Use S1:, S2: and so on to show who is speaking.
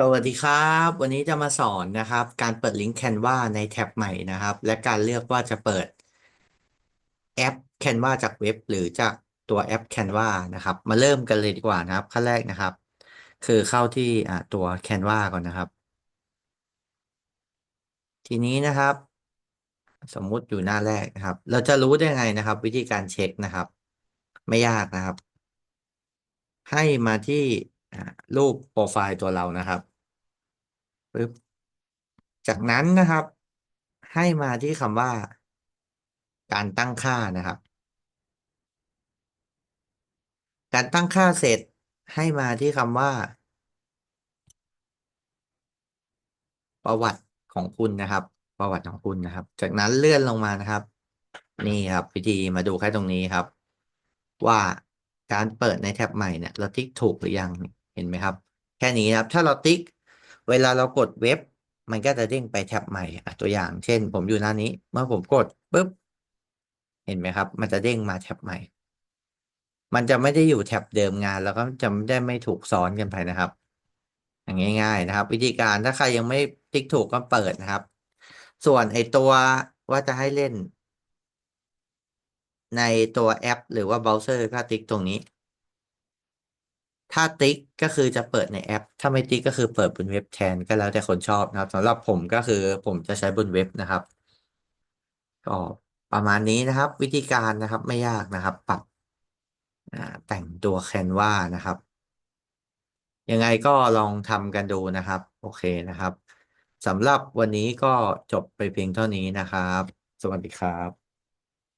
S1: สวัสดีครับ วันนี้จะมาสอนนะครับ การเปิดลิงก์ Canva ในแท็บใหม่นะครับ และการเลือกว่าจะเปิดแอป Canva จากเว็บ หรือจากตัวแอป Canva นะครับ มาเริ่มกันเลยดีกว่านะครับ ขั้นแรกนะครับ คือเข้าที่อ่าตัว Canva ก่อนนะครับ ทีนี้นะครับ สมมุติอยู่หน้าแรกนะครับ เราจะรู้ได้ไงนะครับ วิธีการเช็คนะครับ ไม่ยากนะครับ ให้มาที่ รูปโปรไฟล์ตัวเรานะครับปึ๊บจากนั้นนะครับ ให้มาที่คำว่า การตั้งค่านะครับ การตั้งค่าเสร็จให้มาที่คำว่า ประวัติของคุณนะครับ ประวัติของคุณนะครับ จากนั้นเลื่อนลงมานะครับ นี่ครับ วิธีมาดูแค่ตรงนี้ครับ ว่าการเปิดในแท็บใหม่เนี่ยเราติ๊กถูกหรือยังเเห็นไหมครับ แค่นี้นะครับ ถ้าเราติ๊ก เวลาเรากดเว็บ มันก็จะเด้งไปแท็บใหม่ตัวอย่าง เช่น ผมอยู่หน้านี้ เมื่อผมกดปุ๊บ เห็นไหมครับ มันจะเด้งมาแท็บใหม่ มันจะไม่ได้อยู่แท็บเดิมงาน แล้วก็จะไม่ได้ไม่ถูกซ้อนกันไปนะครับ อย่างง่าย ๆ นะครับ วิธีการถ้าใครยังไม่ติ๊กถูกก็เปิดนะครับ ส่วนไอตัวว่าจะให้เล่นในตัวแอป หรือว่าเบราว์เซอร์ก็ติ๊กตรงนี้ ถ้าติ๊กก็คือจะเปิดในแอป ถ้าไม่ติ๊กก็คือเปิดบนเว็บแทนก็แล้วแต่คนชอบนะครับสำหรับผมก็คือผมจะใช้บนเว็บนะครับก็ประมาณนี้นะครับ วิธีการนะครับไม่ยากนะครับ ปรับแต่งตัวแคนวานะครับ ยังไงก็ลองทำกันดูนะครับ โอเคนะครับสำหรับวันนี้ก็จบไปเพียงเท่านี้นะครับ สวัสดีครับ